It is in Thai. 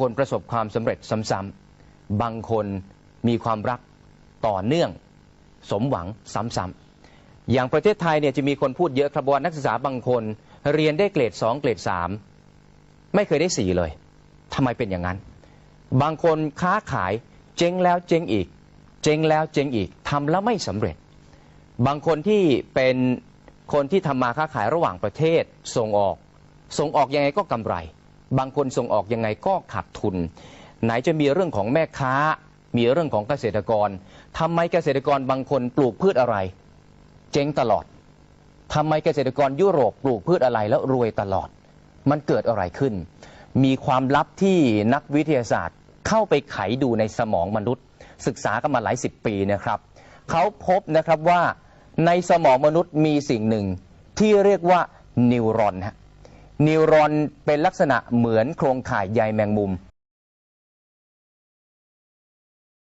คนประสบความสำเร็จซ้ำๆบางคนมีความรักต่อเนื่องสมหวังซ้ำๆอย่างประเทศไทยเนี่ยจะมีคนพูดเยอะครับว่านักศึกษาบางคนเรียนได้เกรด 2 เกรด 3 ไม่เคยได้ 4 เลยทำไมเป็นอย่างนั้น บางคนค้าขายเจ๊งแล้วเจ๊งอีก เจ๊งแล้วเจ๊งอีกทำแล้วไม่สำเร็จ บางคนที่เป็นคนที่ทำมาค้าขายระหว่างประเทศส่งออก ส่งออกยังไงก็กำไร บางคนส่งออกยังไงก็ขาดทุน ไหนจะมีเรื่องของแม่ค้า มีเรื่องของเกษตรกรทำไมเกษตรกรบางคนปลูกพืชอะไร เจ๊งตลอดทำไมเกษตรกรยุโรปปลูกพืชอะไรแล้วรวยตลอด มันเกิดอะไรขึ้น มีความลับที่นักวิทยาศาสตร์เข้าไปไขดูในสมองมนุษย์ ศึกษากันมาหลายสิบปีนะครับเขาพบนะครับว่าในสมองมนุษย์มีสิ่งหนึ่งที่เรียกว่านิวรอนฮะ นิวรอนเป็นลักษณะเหมือนโครงข่ายใยแมงมุม